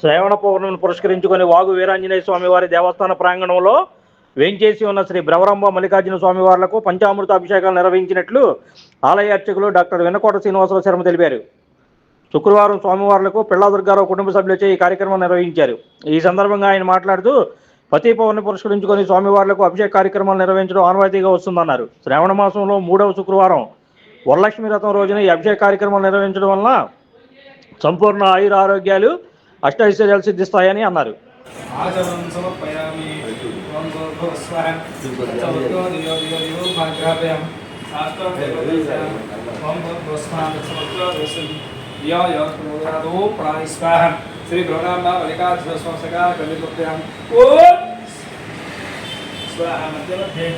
శ్రావణ పౌర్ణమిని పురస్కరించుకొని వాగు వీరాంజనేయ స్వామి వారి దేవస్థాన ప్రాంగణంలో వేంచేసి ఉన్న శ్రీ భ్రవరంబ మల్లికార్జున స్వామి వార్లకు పంచామృత అభిషేకాలు నిర్వహించినట్లు ఆలయ అర్చకులు డాక్టర్ వెన్నకోట శ్రీనివాసరావు శర్మ తెలిపారు. శుక్రవారం స్వామివార్లకు పిల్లాదుర్గారావు కుటుంబ సభ్యులచే ఈ కార్యక్రమం నిర్వహించారు. ఈ సందర్భంగా ఆయన మాట్లాడుతూ పతి పౌర్ణి పురస్కరించుకొని స్వామివార్లకు అభిషేక కార్యక్రమాలు నిర్వహించడం ఆనవాయితీగా వస్తుందన్నారు. శ్రావణ మాసంలో మూడవ శుక్రవారం వరలక్ష్మి రథం రోజున ఈ అభిషేక కార్యక్రమాలు నిర్వహించడం వలన సంపూర్ణ ఆయుర ఆరోగ్యాలు అష్టైశ్వర్యాలు సిద్ధిస్తాయని అన్నారు. ఆచమనం ప్రాణి స్వాహ శ్రీ భ్రవరాంబ మల్లికార్జున స్వాసగా కలిపృత్యాం స్వాహ మధ్య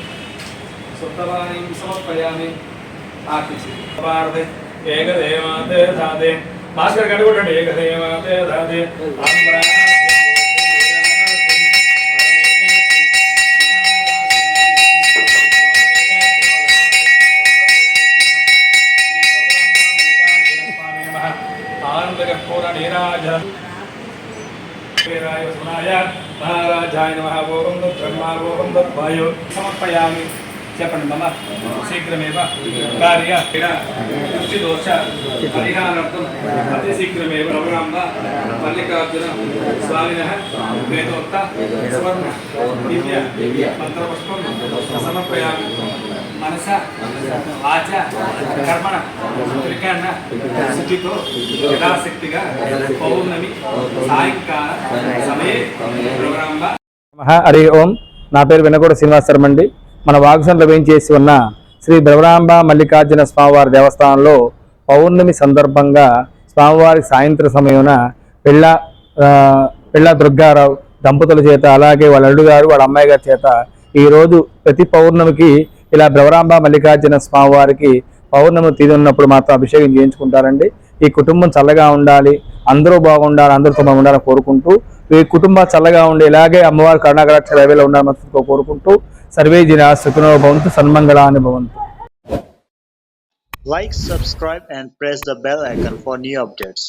సుప్తవాణీం సమర్పయామి ఆర్తిసి భారతే ఏకదేవాతే దాదే భాస్కర్ ఏకదేవాతే దాదే ఆనందకర్పూర నీరాజనం మహారాజాయ నమ. ఓం బ్రహ్మా ఓం వాయు. సమర్పయామి. చెప్పండి మమ. శీఘ్రమేవ. కార్య దోష. పరిహారార్థం. అతి శీఘ్రమేవ. రఘురాంబ మల్లికార్జున స్వామిన వేదోక్త సువర్ణ దివ్య మంత్రపుష్పం సమర్పయామి. మనస వాచ కర్మణ త్రికరణ శుచితో యథాశక్తిగా పౌర్ణమి సాయంకాల సమయే హరి ఓం. నా పేరు వినగూడ శ్రీనివాస్ శర్మ అండి మన వాగ్సంలో వేయించేసి ఉన్న శ్రీ భ్రవరాంబ మల్లికార్జున స్వామివారి దేవస్థానంలో పౌర్ణమి సందర్భంగా స్వామివారి సాయంత్ర సమయమున పిళ్ళ పిళ్ళ దుర్గారావు దంపతుల చేత అలాగే వాళ్ళ అల్లుడు గారు వాళ్ళ అమ్మాయి గారి చేత ఈ రోజు ప్రతి పౌర్ణమికి ఇలా భ్రవరాంబ మల్లికార్జున స్వామివారికి పౌర్ణమి తీది ఉన్నప్పుడు మాత్రం అభిషేకం చేయించుకుంటారండి ఈ కుటుంబం చల్లగా ఉండాలి అందరూ బాగుండాలి అందరితో మనం ఉండాలని కోరుకుంటూ ఈ కుటుంబం చల్లగా ఉండి ఇలాగే అమ్మవారి కరుణాకరాక్ష రవిలో ఉండాలని కోరుకుంటూ సర్వే జిన సుఖనో భవంతు సన్మంగళాన్ని భవంతు Like, subscribe, and press the bell icon for new updates.